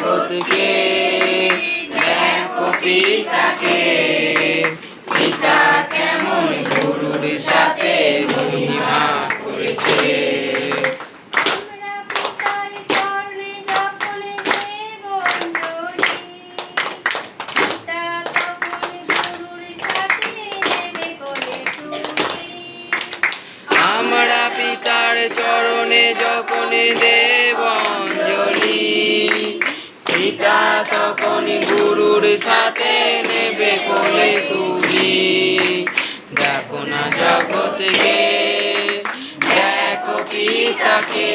জগৎকে পিতাকে পিতা কেমন গুরুর সাথে মহিমা করেছে। আমরা পিতার চরণে যখন দে যা তখনই গুরুর সাথে নেবে কোলে তুমি দেখো না জগৎকে, দেখো পিতাকে।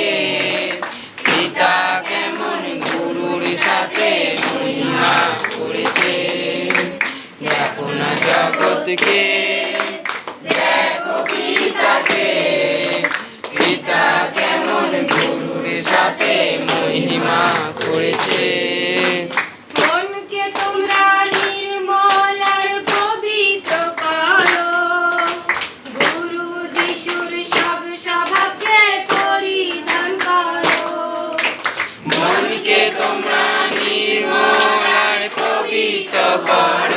পিতা কেমন গুরুর সাথে মহিমা করেছে। দেখো না জগৎকে Lord.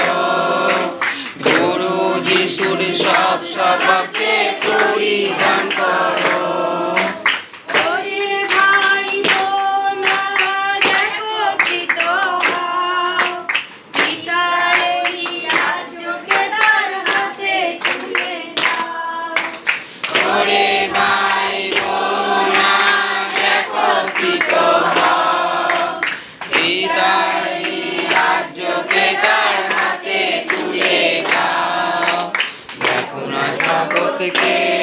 the king.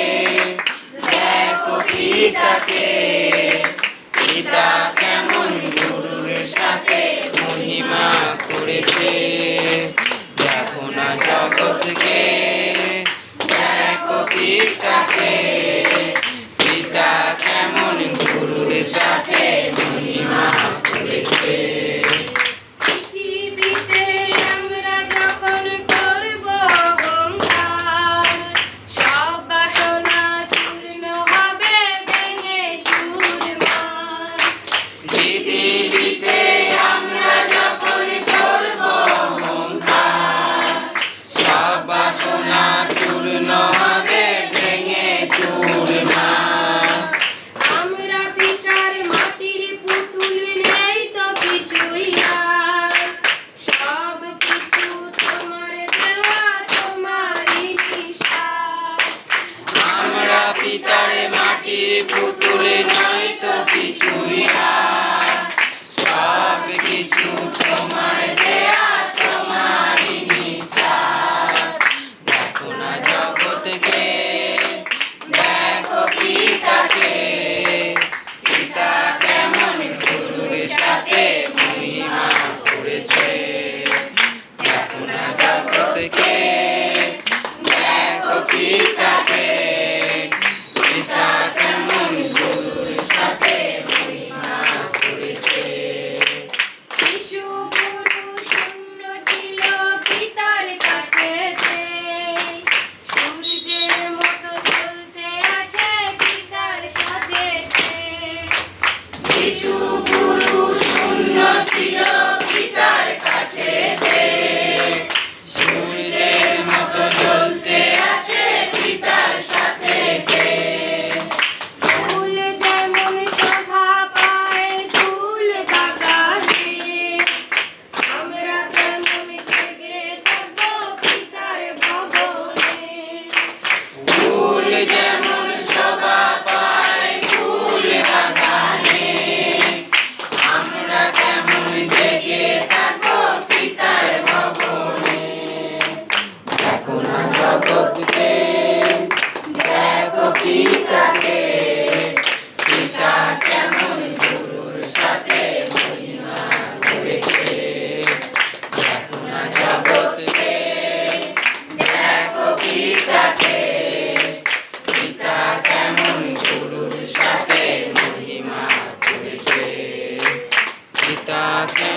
পিতারে মাটির পুতুলে নয় তো কিছুই সব কিছু Amen.